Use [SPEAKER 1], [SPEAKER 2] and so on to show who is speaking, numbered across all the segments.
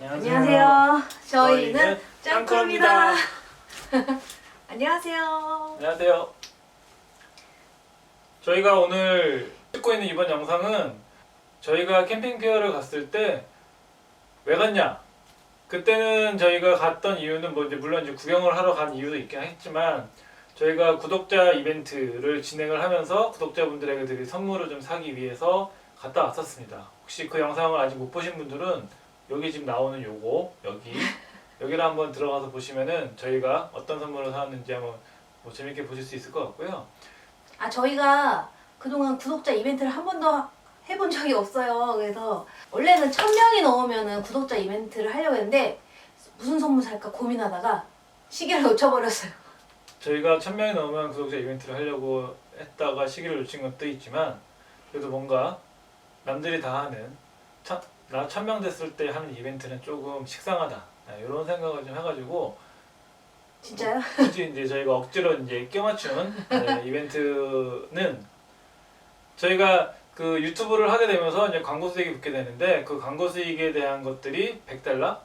[SPEAKER 1] 안녕하세요. 저희는 짱크입니다. 안녕하세요.
[SPEAKER 2] 안녕하세요. 저희가 오늘 찍고 있는 이번 영상은 저희가 캠핑 페어를 갔을 때 왜 갔냐? 그때는 저희가 갔던 이유는 뭐 이제 물론 이제 구경을 하러 간 이유도 있긴 했지만 저희가 구독자 이벤트를 진행을 하면서 구독자분들에게 드릴 선물을 좀 사기 위해서 갔다 왔었습니다. 혹시 그 영상을 아직 못 보신 분들은 여기 지금 나오는 요거 여기 여기를 한번 들어가서 보시면은 저희가 어떤 선물을 사왔는지 한번 뭐 재밌게 보실 수 있을 것 같고요.
[SPEAKER 1] 아 저희가 그동안 구독자 이벤트를 한 번도 해본 적이 없어요. 그래서 원래는 천 명이 넘으면은 구독자 이벤트를 하려고 했는데 무슨 선물 살까 고민하다가 시계를 놓쳐버렸어요.
[SPEAKER 2] 저희가 천 명이 넘으면 구독자 이벤트를 하려고 했다가 시기를 놓친 것도 있지만 그래도 뭔가 남들이 다 하는 나 천명 됐을 때 하는 이벤트는 조금 식상하다 이런 생각을 좀 해가지고
[SPEAKER 1] 진짜요?
[SPEAKER 2] 굳이 이제 저희가 억지로 이제 껴맞춘 네, 이벤트는 저희가 그 유튜브를 하게 되면서 이제 광고 수익이 붙게 되는데 그 광고 수익에 대한 것들이 100달러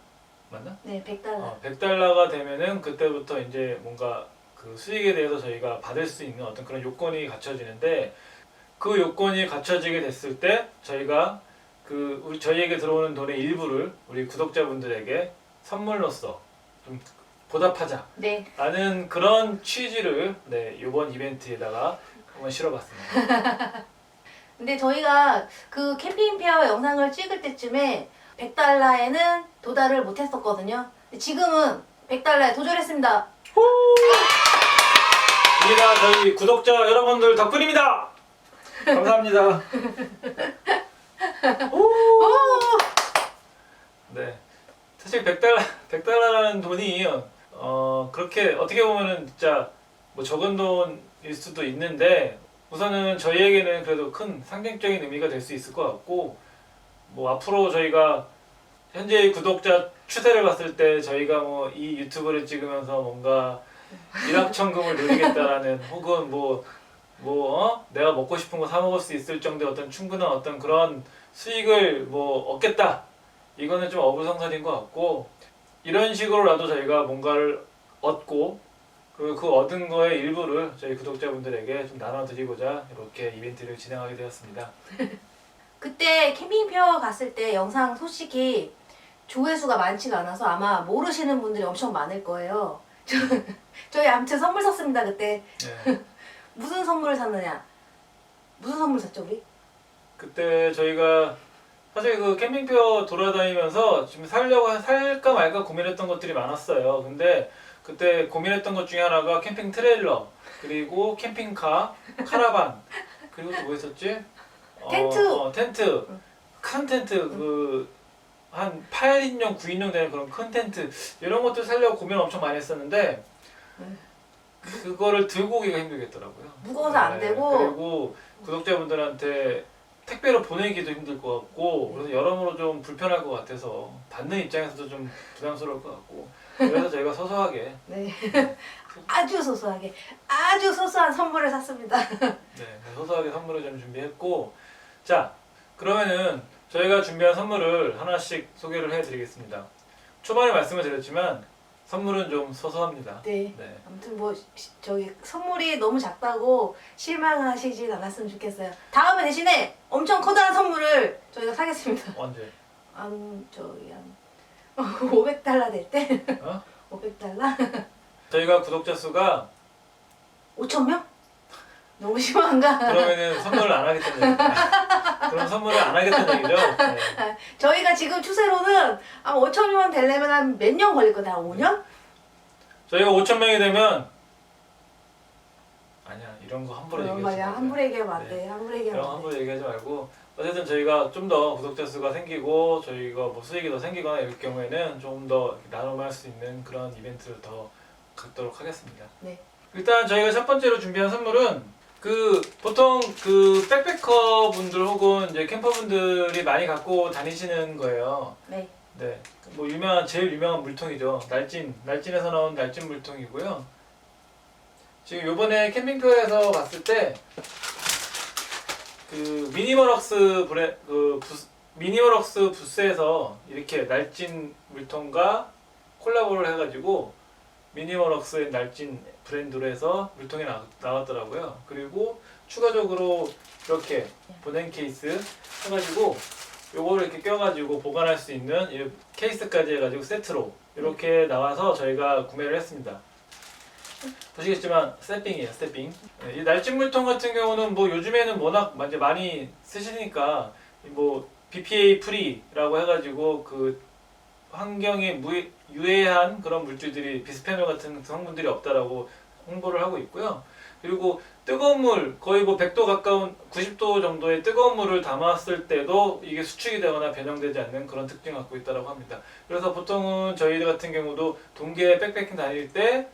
[SPEAKER 2] 맞나?
[SPEAKER 1] 네, 100달러.
[SPEAKER 2] 어, 100달러가 되면은 그때부터 이제 뭔가 그 수익에 대해서 저희가 받을 수 있는 어떤 그런 요건이 갖춰지는데 그 요건이 갖춰지게 됐을 때 저희가 그 우리 저희에게 들어오는 돈의 일부를 우리 구독자분들에게 선물로서 좀 보답하자.
[SPEAKER 1] 네.
[SPEAKER 2] 라는 그런 취지를 네, 이번 이벤트에다가 한번 실어봤습니다.
[SPEAKER 1] 근데 저희가 그 캠핑 페어 영상을 찍을 때쯤에 100달러에는 도달을 못했었거든요. 근데 지금은 100달러에 도전했습니다.
[SPEAKER 2] 이게 다 저희 구독자 여러분들 덕분입니다. 감사합니다. 네. 사실 100달러, 100달러라는 돈이 어, 그렇게 어떻게 보면은 진짜 뭐 적은 돈일 수도 있는데 우선은 저희에게는 그래도 큰 상징적인 의미가 될 수 있을 것 같고 뭐 앞으로 저희가 현재 구독자 추세를 봤을 때 저희가 뭐 이 유튜브를 찍으면서 뭔가 일확천금을 누리겠다라는 혹은 뭐, 뭐 어? 내가 먹고 싶은 거 사 먹을 수 있을 정도의 어떤 충분한 어떤 그런 수익을 뭐 얻겠다 이거는 좀 어불성설인 것 같고 이런 식으로라도 저희가 뭔가를 얻고 그리고 그 얻은 거의 일부를 저희 구독자분들에게 좀 나눠드리고자 이렇게 이벤트를 진행하게 되었습니다.
[SPEAKER 1] 그때 캠핑 페어 갔을 때 영상 소식이 조회수가 많지가 않아서 아마 모르시는 분들이 엄청 많을 거예요. 저- 저희 아무튼 선물 샀습니다 그때.
[SPEAKER 2] 네.
[SPEAKER 1] 무슨 선물을 샀느냐? 무슨 선물 샀죠 우리?
[SPEAKER 2] 그때 저희가 사실 그 캠핑페어 돌아다니면서 지금 살려고 살까 말까 고민했던 것들이 많았어요. 근데 그때 고민했던 것 중에 하나가 캠핑 트레일러 그리고 캠핑카 카라반 그리고 또 뭐 있었지?
[SPEAKER 1] 텐트.
[SPEAKER 2] 어, 어, 텐트 큰 텐트 그 한 8인용 9인용 되는 그런 큰 텐트 이런 것들 살려고 고민 엄청 많이 했었는데
[SPEAKER 1] 음.
[SPEAKER 2] 그거를 들고 오기가 힘들겠더라고요.
[SPEAKER 1] 무거워서 안
[SPEAKER 2] 네,
[SPEAKER 1] 되고.
[SPEAKER 2] 그리고 구독자분들한테 택배로 보내기도 힘들 것 같고 그래서 여러모로 좀 불편할 것 같아서 받는 입장에서도 좀 부담스러울 것 같고 그래서 저희가 소소하게
[SPEAKER 1] 네. 아주 소소하게 아주 소소한 선물을 샀습니다.
[SPEAKER 2] 네, 소소하게 선물을 좀 준비했고 자 그러면은 저희가 준비한 선물을 하나씩 소개를 해드리겠습니다. 초반에 말씀을 드렸지만 선물은 좀 소소합니다.
[SPEAKER 1] 네.
[SPEAKER 2] 네.
[SPEAKER 1] 아무튼 뭐 시- 저기 선물이 너무 작다고 실망하시진 않았으면 좋겠어요. 다음에 대신에 엄청 커다란 선물을 저희가 사겠습니다.
[SPEAKER 2] 언제?
[SPEAKER 1] 한 저기 한 500달러 될 때.
[SPEAKER 2] 어?
[SPEAKER 1] 500달러?
[SPEAKER 2] 저희가 구독자 수가
[SPEAKER 1] 5천 명? 너무 심한가?
[SPEAKER 2] 그러면은 선물을 안 하겠다는 얘기죠. 그럼 선물을 안 하겠다는 얘기죠. 네.
[SPEAKER 1] 저희가 지금 추세로는 아마 5천 명 되려면 한 몇 년 걸릴 거다. 5년?
[SPEAKER 2] 저희가 5천 명이 되면 아니야 이런 거 함부로
[SPEAKER 1] 어,
[SPEAKER 2] 얘기하지. 말자.
[SPEAKER 1] 함부로 얘기하면 안 돼. 함부로 얘기하면
[SPEAKER 2] 이런 거
[SPEAKER 1] 안 돼.
[SPEAKER 2] 함부로 얘기하지 말고 어쨌든 저희가 좀 더 구독자 수가 생기고 저희가 뭐 수익이 더 생기거나 이럴 경우에는 좀 더 나눔할 수 있는 그런 이벤트를 더 갖도록 하겠습니다.
[SPEAKER 1] 네.
[SPEAKER 2] 일단 저희가 첫 번째로 준비한 선물은 그 보통 그 백패커 분들 혹은 이제 캠퍼 분들이 많이 갖고 다니시는 거예요.
[SPEAKER 1] 네.
[SPEAKER 2] 네, 뭐 유명한 제일 유명한 물통이죠. 날진, 날진에서 나온 날진 물통이고요. 지금 요번에 캠핑표에서 봤을 때 그 미니멀럭스 브레 그 부, 미니어럭스 부스에서 이렇게 날진 물통과 콜라보를 해가지고 미니어럭스의 날진 브랜드로 해서 물통이 나, 나왔더라고요. 그리고 추가적으로 이렇게 보냉 케이스 해가지고 요거를 이렇게 껴가지고 보관할 수 있는 이 케이스까지 해가지고 세트로 이렇게 나와서 저희가 구매를 했습니다. 보시겠지만 스태핑이에요, 스태핑. 네, 이 날진 물통 같은 경우는 뭐 요즘에는 워낙 이제 많이 쓰시니까 뭐 BPA 프리라고 해가지고 그 환경에 무, 유해한 그런 물질들이 비스페놀 같은 성분들이 없다라고 홍보를 하고 있고요. 그리고 뜨거운 물 거의 뭐 100도 가까운 90도 정도의 뜨거운 물을 담았을 때도 이게 수축이 되거나 변형되지 않는 그런 특징을 갖고 있다고 합니다. 그래서 보통은 저희 같은 경우도 동계 백패킹 다닐 때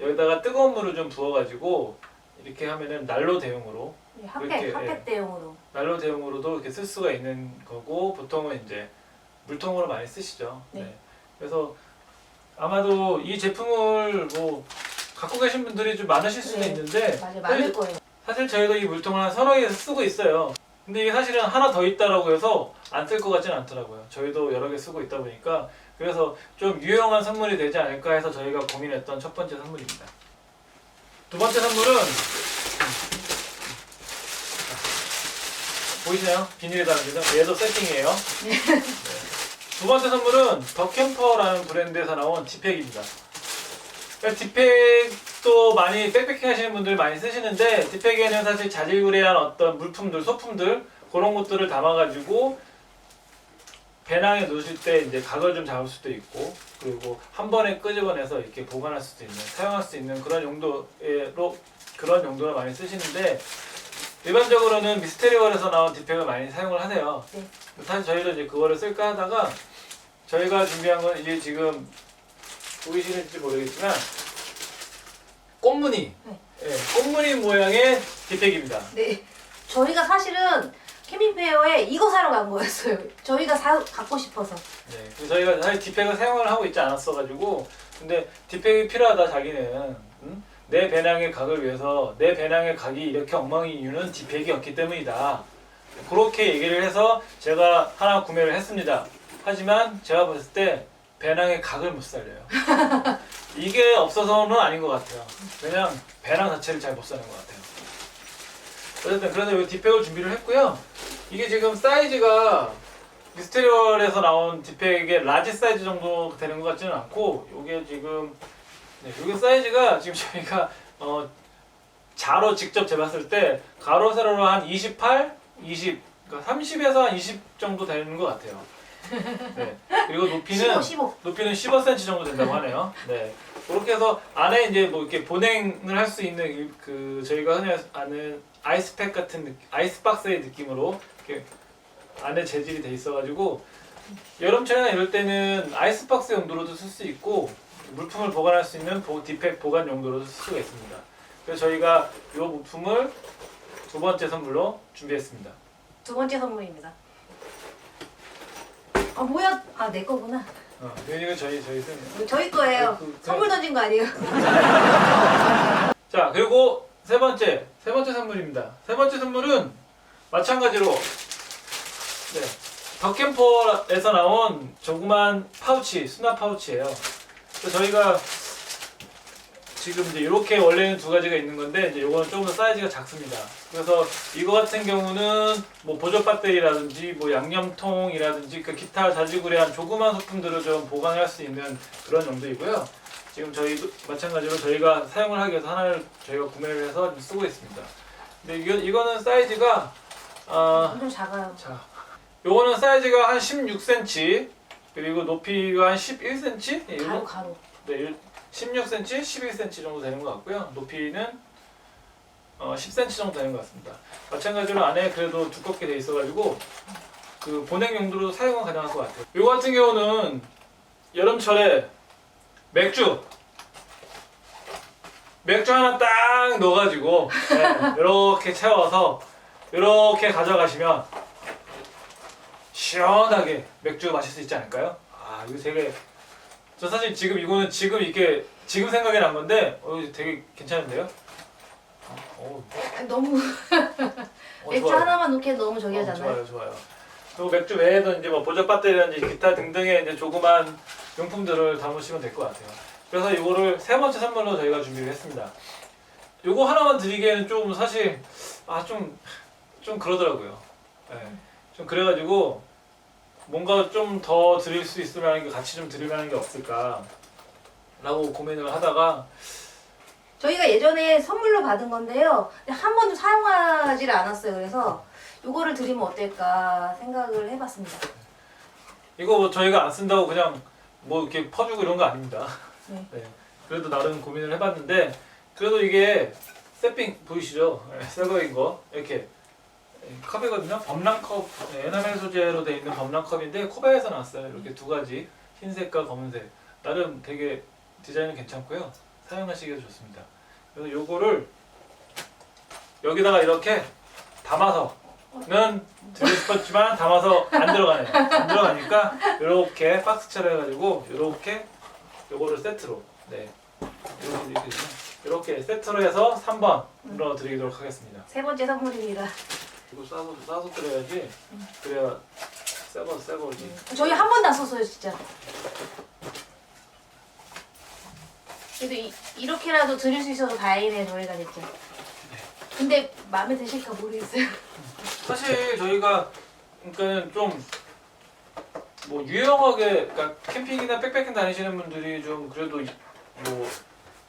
[SPEAKER 2] 여기다가 뜨거운 물을 좀 부어가지고 이렇게 하면은 난로 대용으로
[SPEAKER 1] 예, 핫팩,
[SPEAKER 2] 이렇게,
[SPEAKER 1] 핫팩 대용으로.
[SPEAKER 2] 난로 대용으로도 이렇게 쓸 수가 있는 거고 보통은 이제 물통으로 많이 쓰시죠.
[SPEAKER 1] 네.
[SPEAKER 2] 그래서 아마도 이 제품을 뭐 갖고 계신 분들이 좀 많으실 수도
[SPEAKER 1] 네.
[SPEAKER 2] 있는데
[SPEAKER 1] 맞아요, 많을 거예요.
[SPEAKER 2] 사실 저희도 이 물통을 한 서너 개에서 쓰고 있어요. 근데 이게 사실은 하나 더 있다라고 해서 안 쓸 것 같지는 않더라고요. 저희도 여러 개 쓰고 있다 보니까 그래서 좀 유용한 선물이 되지 않을까 해서 저희가 고민했던 첫 번째 선물입니다. 두 번째 선물은 보이시나요? 비닐에 담겨서 얘도 세팅이에요. 네. 두 번째 선물은 더 캠퍼라는 브랜드에서 나온 디팩입니다. 그러니까 디팩도 많이 백패킹 하시는 분들 많이 쓰시는데 디팩에는 사실 자질구레한 어떤 물품들, 소품들 그런 것들을 담아가지고 배낭에 넣으실 때 이제 각을 좀 잡을 수도 있고 그리고 한 번에 끄집어내서 이렇게 보관할 수도 있는 사용할 수 있는 그런 용도로 그런 용도를 많이 쓰시는데 일반적으로는 미스테리월에서 나온 디팩을 많이 사용을 하세요.
[SPEAKER 1] 네.
[SPEAKER 2] 사실 저희도 이제 그거를 쓸까 하다가 저희가 준비한 건 이게 지금 보이시는지 모르겠지만 꽃무늬,
[SPEAKER 1] 네.
[SPEAKER 2] 예, 꽃무늬 모양의 디팩입니다.
[SPEAKER 1] 네. 저희가 사실은 캠핑페어에 이거 사러 간 거였어요. 저희가 사, 갖고 싶어서.
[SPEAKER 2] 네, 그래서 저희가 사실 디팩을 사용을 하고 있지 않았어가지고 근데 디팩이 필요하다 자기는 응? 내 배낭의 각을 위해서 내 배낭의 각이 이렇게 엉망인 이유는 디팩이 없기 때문이다. 그렇게 얘기를 해서 제가 하나 구매를 했습니다. 하지만 제가 봤을 때 배낭의 각을 못 살려요. 이게 없어서는 아닌 것 같아요. 그냥 배낭 자체를 잘 못 사는 것 같아요. 어쨌든 그래서 이 디팩을 준비를 했고요. 이게 지금 사이즈가 미스테리얼에서 나온 디팩의 라지 사이즈 정도 되는 것 같지는 않고 이게 지금 네, 이게 사이즈가 지금 저희가 어, 자로 직접 재봤을 때 가로 세로로 한 28, 20, 그러니까 30에서 한 20 정도 되는 것 같아요. 네. 그리고 높이는
[SPEAKER 1] 15, 15.
[SPEAKER 2] 높이는 15cm 정도 된다고 하네요. 네. 그렇게 해서 안에 이제 뭐 이렇게 보냉을 할 수 있는 이- 그 저희가 흔히 아는 아이스팩 같은 느낌, 아이스박스의 느낌으로 이렇게 안에 재질이 돼 있어가지고 여름철이나 이럴 때는 아이스박스 용도로도 쓸 수 있고 물품을 보관할 수 있는 보, 디팩 보관 용도로도 쓸 수가 있습니다. 그래서 저희가 이 물품을 두 번째 선물로 준비했습니다.
[SPEAKER 1] 두 번째 선물입니다. 아 뭐야? 아 내 거구나.
[SPEAKER 2] 어, 이거 저희 저희 쓰는.
[SPEAKER 1] 이거 저희 거예요.
[SPEAKER 2] 그- 그-
[SPEAKER 1] 선물 던진 거 아니에요?
[SPEAKER 2] 자 그리고 세 번째 세 번째 선물입니다. 세 번째 선물은 마찬가지로 네, 덕캠퍼에서 나온 조그만 파우치 수납 파우치예요. 저희가 지금 이제 이렇게 원래는 두 가지가 있는 건데 이제 요거는 조금 더 사이즈가 작습니다. 그래서 이거 같은 경우는 뭐 보조 배터리라든지 뭐 양념통이라든지 그 기타 자질구레한 조그만 소품들을 좀 보관할 수 있는 그런 용도이고요. 지금 저희도 마찬가지로 저희가 사용을 하기 위해서 하나를 저희가 구매를 해서 쓰고 있습니다. 근데 이거 이거는 사이즈가 아
[SPEAKER 1] 엄청 작아요.
[SPEAKER 2] 자, 요거는 사이즈가 한 16cm 그리고 높이가 한 11cm 예,
[SPEAKER 1] 가로 가로.
[SPEAKER 2] 네, 16cm, 11cm 정도 되는 것 같고요. 높이는 어, 10cm 정도 되는 것 같습니다. 마찬가지로 안에 그래도 두껍게 돼 있어가지고 그 보냉 용도로 사용은 가능할 것 같아요. 이거 같은 경우는 여름철에 맥주 맥주 하나 딱 넣어가지고 네, 이렇게 채워서 이렇게 가져가시면 시원하게 맥주 마실 수 있지 않을까요? 아 이거 되게 저 사실 지금 이거는 지금 이게 지금 생각이 난 건데 어 이거 되게 괜찮은데요? 어,
[SPEAKER 1] 아니, 너무
[SPEAKER 2] 어,
[SPEAKER 1] 맥주
[SPEAKER 2] 좋아요.
[SPEAKER 1] 하나만 넣기에 너무 저기
[SPEAKER 2] 어,
[SPEAKER 1] 하잖아요.
[SPEAKER 2] 좋아요, 좋아요. 그리고 맥주 외에도 이제 뭐 보조 배터리라든지 기타 등등의 이제 조그만 용품들을 담으시면 될 것 같아요. 그래서 이거를 세 번째 선물로 저희가 준비를 했습니다. 요거 하나만 드리기에는 좀 사실 아 좀 좀 그러더라고요. 네. 좀 그래가지고 뭔가 좀 더 드릴 수 있을 만한 게 같이 좀 드릴 만한 게 없을까 라고 고민을 하다가
[SPEAKER 1] 저희가 예전에 선물로 받은 건데요. 근데 한 번도 사용하지를 않았어요. 그래서 요거를 드리면 어떨까 생각을 해봤습니다.
[SPEAKER 2] 이거 뭐 저희가 안 쓴다고 그냥 뭐 이렇게 퍼주고 이런 거 아닙니다.
[SPEAKER 1] 네.
[SPEAKER 2] 네. 그래도 나름 고민을 해봤는데 그래도 이게 세핑 보이시죠? 네, 새 거인 거 이렇게 컵이거든요. 범랑컵 네, 에나멜 소재로 되어 있는 범랑컵인데 코바에서 나왔어요. 이렇게 두 가지 흰색과 검은색 나름 되게 디자인은 괜찮고요. 사용하시기도 좋습니다. 그래서 요거를 여기다가 이렇게 담아서는 드리고 싶었지만 담아서 안 들어가네요. 안 들어가니까 이렇게 박스처럼 해가지고 이렇게 요거를 세트로 네. 이렇게 세트로 해서 3번으로 드리도록 하겠습니다.
[SPEAKER 1] 세 번째 선물입니다.
[SPEAKER 2] 이거 싸서 싸서 드려야지. 그래야 새거 새거지.
[SPEAKER 1] 저희 한 번도 안 썼어요, 진짜. 그래도 이, 이렇게라도 드릴 수 있어서 다행이네요, 저희가 진짜. 근데 마음에 드실까 모르겠어요.
[SPEAKER 2] 사실 저희가 그러니까는 좀뭐 유용하게 그러니까 캠핑이나 백패킹 다니시는 분들이 좀 그래도 뭐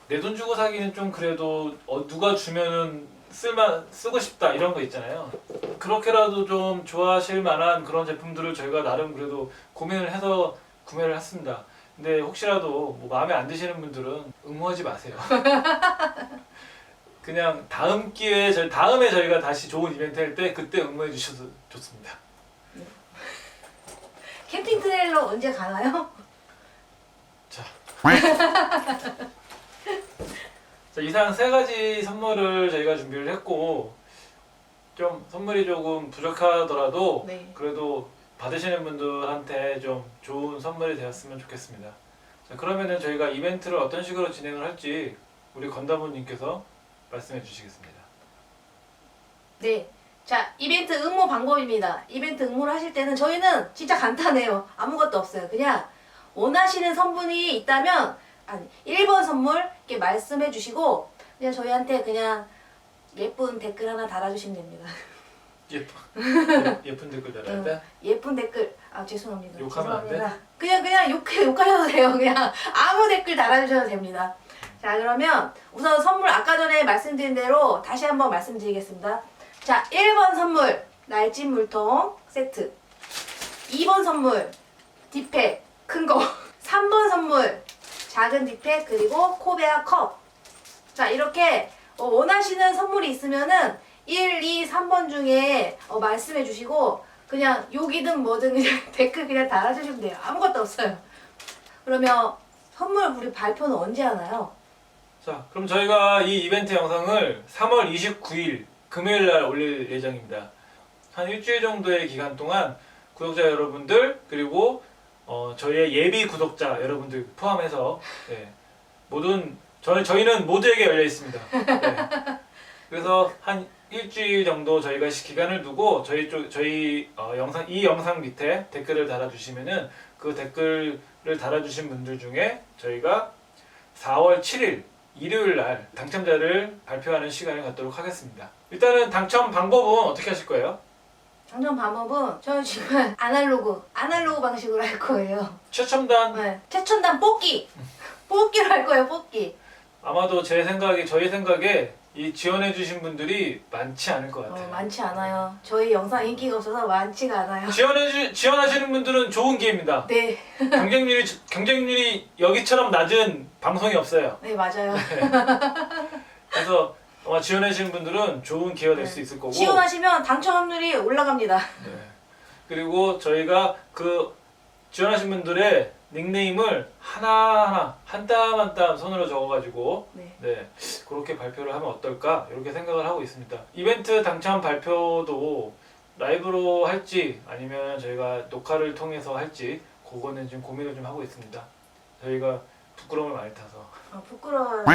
[SPEAKER 2] 내 돈 주고 사기는 좀 그래도 어, 누가 주면은 쓸만 쓰고 싶다 이런 거 있잖아요. 그렇게라도 좀 좋아하실 만한 그런 제품들을 저희가 나름 그래도 고민을 해서 구매를 했습니다. 근데 혹시라도 뭐 마음에 안 드시는 분들은 응모하지 마세요. 그냥 다음 기회에 저희 다음에 저희가 다시 좋은 이벤트 할 때 그때 응모해 주셔도 좋습니다.
[SPEAKER 1] 캠핑 트레일러 언제 가나요?
[SPEAKER 2] 자, 이상 세 가지 선물을 저희가 준비를 했고 좀 선물이 조금 부족하더라도
[SPEAKER 1] 네.
[SPEAKER 2] 그래도 받으시는 분들한테 좀 좋은 선물이 되었으면 좋겠습니다. 자, 그러면은 저희가 이벤트를 어떤 식으로 진행을 할지 우리 건담원님께서 말씀해 주시겠습니다.
[SPEAKER 1] 네. 자, 이벤트 응모 방법입니다. 이벤트 응모를 하실 때는 저희는 진짜 간단해요. 아무것도 없어요. 그냥 원하시는 선분이 있다면 아니 1번 선물 이렇게 말씀해 주시고 그냥 저희한테 그냥 예쁜 댓글 하나 달아주시면 됩니다.
[SPEAKER 2] 예쁜 예쁜 댓글 달아야 돼.
[SPEAKER 1] 예쁜 댓글 아 죄송합니다.
[SPEAKER 2] 욕하면 안 돼?
[SPEAKER 1] 죄송합니다. 그냥 그냥 욕해 욕하셔도 돼요. 그냥 아무 댓글 달아주셔도 됩니다. 자 그러면 우선 선물 아까 전에 말씀드린 대로 다시 한번 말씀드리겠습니다. 자 1번 선물 날찜 물통 세트 2번 선물 디팩 큰 거 3번 선물 작은 디팩 그리고 코베아 컵 자 이렇게 어, 원하시는 선물이 있으면은 1, 2, 3번 중에 어, 말씀해 주시고 그냥 욕이든 뭐든 그냥 댓글 그냥 달아주시면 돼요. 아무것도 없어요. 그러면 선물 우리 발표는 언제 하나요?
[SPEAKER 2] 자, 그럼 저희가 이 이벤트 영상을 3월 29일 금요일 날 올릴 예정입니다. 한 일주일 정도의 기간 동안 구독자 여러분들 그리고 어, 저희의 예비 구독자 여러분들 포함해서 네, 모든 저희 저희는 모두에게 열려 있습니다. 네. 그래서 한 일주일 정도 저희가 시- 기간을 두고 저희 쪽 저희 어, 영상 이 영상 밑에 댓글을 달아주시면은 그 댓글을 달아주신 분들 중에 저희가 4월 7일 일요일 날 당첨자를 발표하는 시간을 갖도록 하겠습니다. 일단은 당첨 방법은 어떻게 하실 거예요?
[SPEAKER 1] 당첨 방법은 저는 지금 아날로그 아날로그 방식으로 할 거예요.
[SPEAKER 2] 최첨단
[SPEAKER 1] 네. 최첨단 뽑기 뽑기로 할 거예요. 뽑기.
[SPEAKER 2] 아마도 제 생각에 저희 생각에 이 지원해 주신 분들이 많지 않을 것
[SPEAKER 1] 어,
[SPEAKER 2] 같아요.
[SPEAKER 1] 많지 않아요. 저희 영상 인기가 없어서 많지가 않아요.
[SPEAKER 2] 지원해 지원하시는 분들은 좋은 기회입니다.
[SPEAKER 1] 네,
[SPEAKER 2] 경쟁률이 경쟁률이 여기처럼 낮은 방송이 없어요.
[SPEAKER 1] 네 맞아요.
[SPEAKER 2] 그래서 아마 지원해주시는 분들은 좋은 기회가 될
[SPEAKER 1] 네.
[SPEAKER 2] 수 있을 거고.
[SPEAKER 1] 지원하시면 당첨 확률이 올라갑니다.
[SPEAKER 2] 네. 그리고 저희가 그 지원하신 분들의 닉네임을 하나하나 한 땀 한 땀 손으로 적어가지고
[SPEAKER 1] 네.
[SPEAKER 2] 네 그렇게 발표를 하면 어떨까 이렇게 생각을 하고 있습니다. 이벤트 당첨 발표도 라이브로 할지 아니면 저희가 녹화를 통해서 할지 그거는 지금 고민을 좀 하고 있습니다. 저희가 부끄러움을 많이 타서
[SPEAKER 1] 아, 부끄러워요.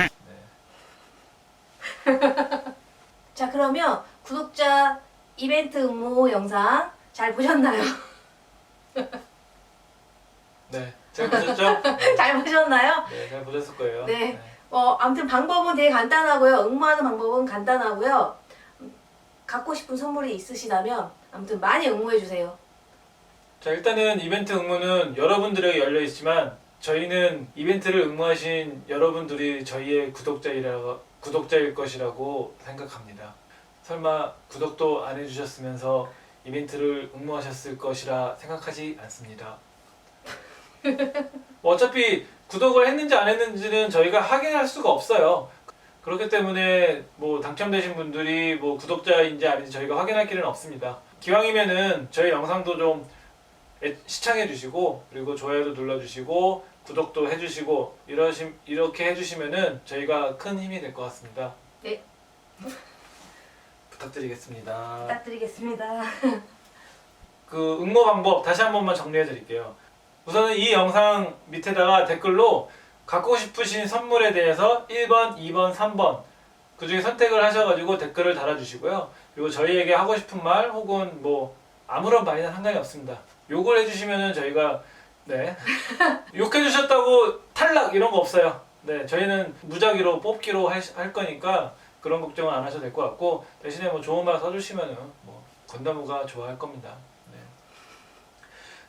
[SPEAKER 2] 네.
[SPEAKER 1] 자 그러면 구독자 이벤트 응모 영상 잘 보셨나요?
[SPEAKER 2] 네, 잘 보셨죠? 네,
[SPEAKER 1] 잘 보셨나요?
[SPEAKER 2] 네, 잘 보셨을 거예요.
[SPEAKER 1] 네. 어, 아무튼 방법은 되게 간단하고요. 응모하는 방법은 간단하고요. 음, 갖고 싶은 선물이 있으시다면 아무튼 많이 응모해 주세요.
[SPEAKER 2] 자 일단은 이벤트 응모는 여러분들에게 열려 있지만 저희는 이벤트를 응모하신 여러분들이 저희의 구독자이라 구독자일 것이라고 생각합니다. 설마 구독도 안 해주셨으면서 이벤트를 응모하셨을 것이라 생각하지 않습니다. 뭐 어차피 구독을 했는지 안 했는지는 저희가 확인할 수가 없어요. 그렇기 때문에 뭐 당첨되신 분들이 뭐 구독자인지 아닌지 저희가 확인할 길은 없습니다. 기왕이면은 저희 영상도 좀 애- 시청해 주시고 그리고 좋아요도 눌러 주시고 구독도 해주시고 이러시 이렇게 해주시면은 저희가 큰 힘이 될 것 같습니다.
[SPEAKER 1] 네.
[SPEAKER 2] 부탁드리겠습니다.
[SPEAKER 1] 부탁드리겠습니다.
[SPEAKER 2] 그 응모 방법 다시 한 번만 정리해 드릴게요. 우선은 이 영상 밑에다가 댓글로 갖고 싶으신 선물에 대해서 1번, 2번, 3번 그 중에 선택을 하셔가지고 댓글을 달아주시고요. 그리고 저희에게 하고 싶은 말 혹은 뭐 아무런 말이나 상관이 없습니다. 욕을 해주시면은 저희가 네 욕해주셨다고 탈락 이런 거 없어요. 네 저희는 무작위로 뽑기로 할, 할 거니까 그런 걱정은 안 하셔도 될 것 같고 대신에 뭐 좋은 말 써주시면은 뭐 건나무가 좋아할 겁니다. 네.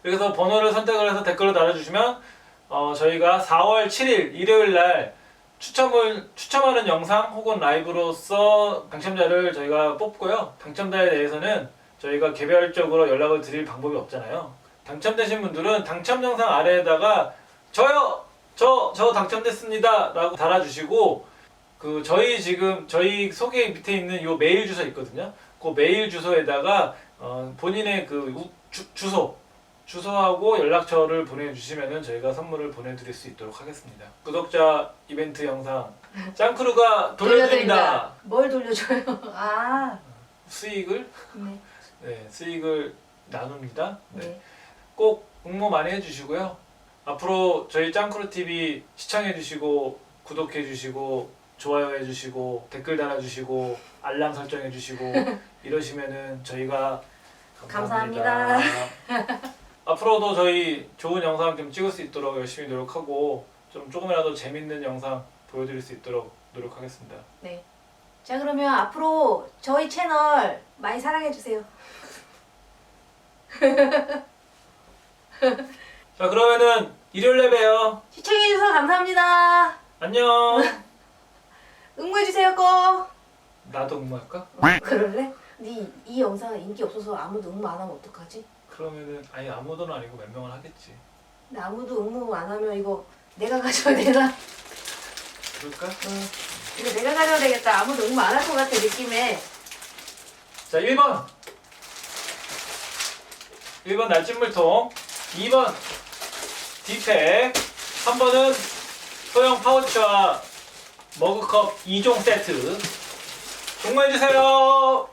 [SPEAKER 2] 그래서 번호를 선택을 해서 댓글을 달아주시면 어, 저희가 4월 7일 일요일 날 추첨을 추첨하는 영상 혹은 라이브로서 당첨자를 저희가 뽑고요. 당첨자에 대해서는 저희가 개별적으로 연락을 드릴 방법이 없잖아요. 당첨되신 분들은 당첨 영상 아래에다가 저요 저 저 당첨됐습니다 라고 달아주시고 그 저희 지금 저희 소개 밑에 있는 요 메일 주소 있거든요. 그 메일 주소에다가 어, 본인의 그 우- 주, 주소 주소하고 연락처를 보내주시면은 저희가 선물을 보내드릴 수 있도록 하겠습니다. 구독자 이벤트 영상 짱크루가 돌려드립니다.
[SPEAKER 1] 뭘 돌려줘요? 아,
[SPEAKER 2] 수익을
[SPEAKER 1] 네.
[SPEAKER 2] 네 수익을 나눕니다. 네.
[SPEAKER 1] 네.
[SPEAKER 2] 꼭 응모 많이 해주시고요. 앞으로 저희 짱크루 TV 시청해주시고 구독해주시고 좋아요해주시고 댓글 달아주시고 알람 설정해주시고 이러시면은 저희가 감사합니다. 앞으로도 저희 좋은 영상 좀 찍을 수 있도록 열심히 노력하고 좀 조금이라도 재밌는 영상 보여드릴 수 있도록 노력하겠습니다.
[SPEAKER 1] 자 그러면 앞으로 저희 채널 많이 사랑해 주세요.
[SPEAKER 2] 자 그러면은 일요일에 봬요.
[SPEAKER 1] 시청해 주셔서 감사합니다.
[SPEAKER 2] 안녕.
[SPEAKER 1] 응모해 주세요 꼭.
[SPEAKER 2] 나도 응모할까?
[SPEAKER 1] 그럴래? 네 이 영상 인기 없어서 아무도 응모 안 하면 어떡하지?
[SPEAKER 2] 그러면은 아니 아무도는 아니고 몇 명은 하겠지.
[SPEAKER 1] 근데 아무도 응모 안 하면 이거 내가 가져야 되나?
[SPEAKER 2] 그럴까?
[SPEAKER 1] 응. 이거 내가 가져야 되겠다. 아무도 응모 안 할 것 같아 느낌에.
[SPEAKER 2] 자 1번 1번 날찜물통 2번 디팩 3번은 소형 파우치와 머그컵 2종 세트. 응모해주세요